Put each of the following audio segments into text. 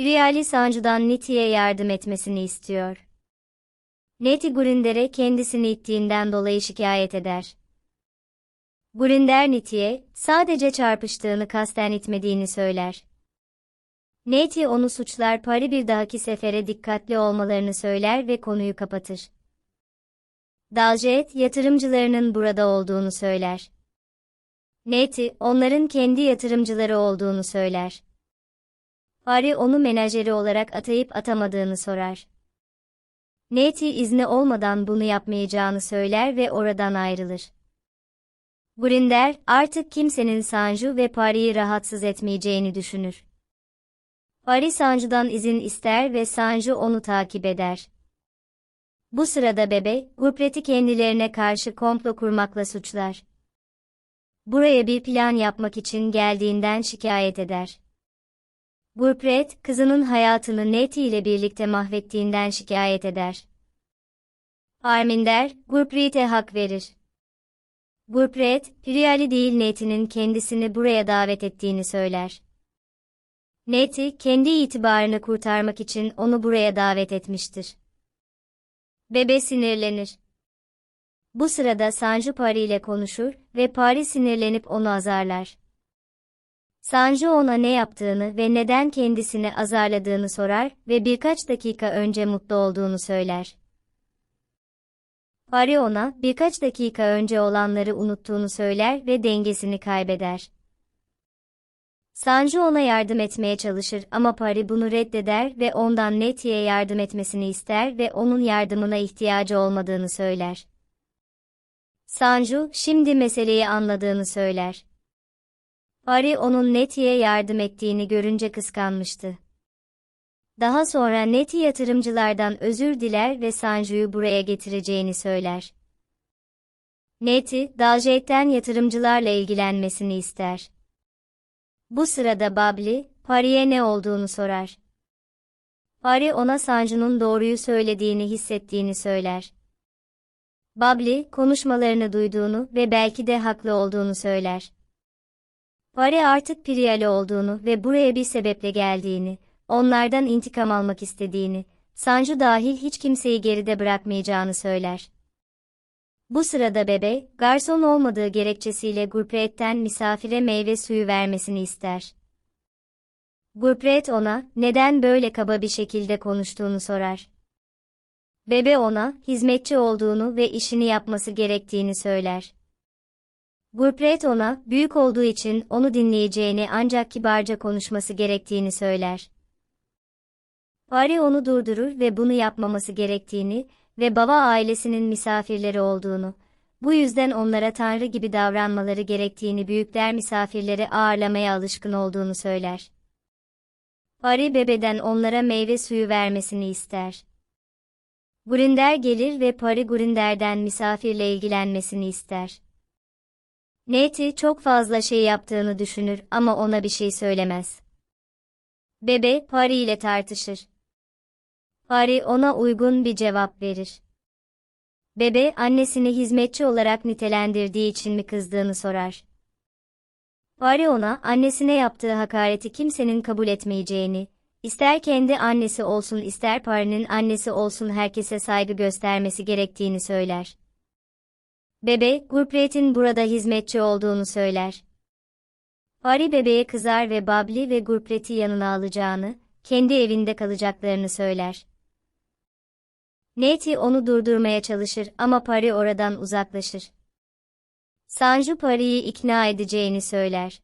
Riyali Sancu'dan Neti'ye yardım etmesini istiyor. Neti Grinder'e kendisini ittiğinden dolayı şikayet eder. Grinder Neti'ye sadece çarpıştığını kasten itmediğini söyler. Neti onu suçlar Pari bir dahaki sefere dikkatli olmalarını söyler ve konuyu kapatır. Daljet yatırımcılarının burada olduğunu söyler. Neti, onların kendi yatırımcıları olduğunu söyler. Pari onu menajeri olarak atayıp atamadığını sorar. Neti izni olmadan bunu yapmayacağını söyler ve oradan ayrılır. Grinder, artık kimsenin Sanju ve Pari'yi rahatsız etmeyeceğini düşünür. Pari Sanju'dan izin ister ve Sanju onu takip eder. Bu sırada bebe, Gurpret'i kendilerine karşı komplo kurmakla suçlar. Buraya bir plan yapmak için geldiğinden şikayet eder. Gurpret, kızının hayatını Neti ile birlikte mahvettiğinden şikayet eder. Arminder, Gurpret'e hak verir. Gurpret, Priyali değil Neti'nin kendisini buraya davet ettiğini söyler. Neti, kendi itibarını kurtarmak için onu buraya davet etmiştir. Bebe sinirlenir. Bu sırada Sanju Pari ile konuşur ve Pari sinirlenip onu azarlar. Sanju ona ne yaptığını ve neden kendisini azarladığını sorar ve birkaç dakika önce mutlu olduğunu söyler. Pari ona birkaç dakika önce olanları unuttuğunu söyler ve dengesini kaybeder. Sanju ona yardım etmeye çalışır ama Pari bunu reddeder ve ondan Neti'ye yardım etmesini ister ve onun yardımına ihtiyacı olmadığını söyler. Sanju, şimdi meseleyi anladığını söyler. Pari onun Neti'ye yardım ettiğini görünce kıskanmıştı. Daha sonra Neti yatırımcılardan özür diler ve Sanju'yu buraya getireceğini söyler. Neti, Daljet'ten yatırımcılarla ilgilenmesini ister. Bu sırada Babli, Pari'ye ne olduğunu sorar. Pari ona Sanju'nun doğruyu söylediğini hissettiğini söyler. Babli, konuşmalarını duyduğunu ve belki de haklı olduğunu söyler. Pari artık Priyali olduğunu ve buraya bir sebeple geldiğini, onlardan intikam almak istediğini, Sanju dahil hiç kimseyi geride bırakmayacağını söyler. Bu sırada bebe, garson olmadığı gerekçesiyle Gurpret'ten misafire meyve suyu vermesini ister. Gurpret ona, neden böyle kaba bir şekilde konuştuğunu sorar. Bebe ona, hizmetçi olduğunu ve işini yapması gerektiğini söyler. Gurpret ona, büyük olduğu için onu dinleyeceğini ancak kibarca konuşması gerektiğini söyler. Pari onu durdurur ve bunu yapmaması gerektiğini ve baba ailesinin misafirleri olduğunu, bu yüzden onlara tanrı gibi davranmaları gerektiğini büyükler misafirleri ağırlamaya alışkın olduğunu söyler. Pari bebeden onlara meyve suyu vermesini ister. Grinder gelir ve Pari Grinder'den misafirle ilgilenmesini ister. Neti çok fazla şey yaptığını düşünür ama ona bir şey söylemez. Bebe, Pari ile tartışır. Pari ona uygun bir cevap verir. Bebe, annesini hizmetçi olarak nitelendirdiği için mi kızdığını sorar. Pari ona, annesine yaptığı hakareti kimsenin kabul etmeyeceğini, ister kendi annesi olsun ister Pari'nin annesi olsun herkese saygı göstermesi gerektiğini söyler. Bebe, Gurpret'in burada hizmetçi olduğunu söyler. Pari bebeğe kızar ve Babli ve Gurpret'i yanına alacağını, kendi evinde kalacaklarını söyler. Neti onu durdurmaya çalışır ama Pari oradan uzaklaşır. Sanju Pari'yi ikna edeceğini söyler.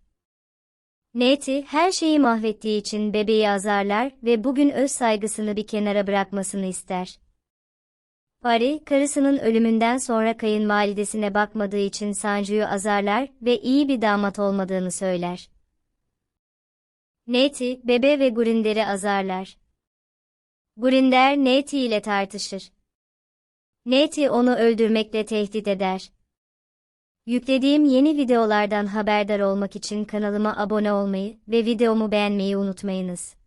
Neti, her şeyi mahvettiği için bebeği azarlar ve bugün öz saygısını bir kenara bırakmasını ister. Pari, karısının ölümünden sonra kayınvalidesine bakmadığı için Sanju'yu azarlar ve iyi bir damat olmadığını söyler. Neti, bebe ve Grinder'i azarlar. Grinder, Neti ile tartışır. Neti onu öldürmekle tehdit eder. Yüklediğim yeni videolardan haberdar olmak için kanalıma abone olmayı ve videomu beğenmeyi unutmayınız.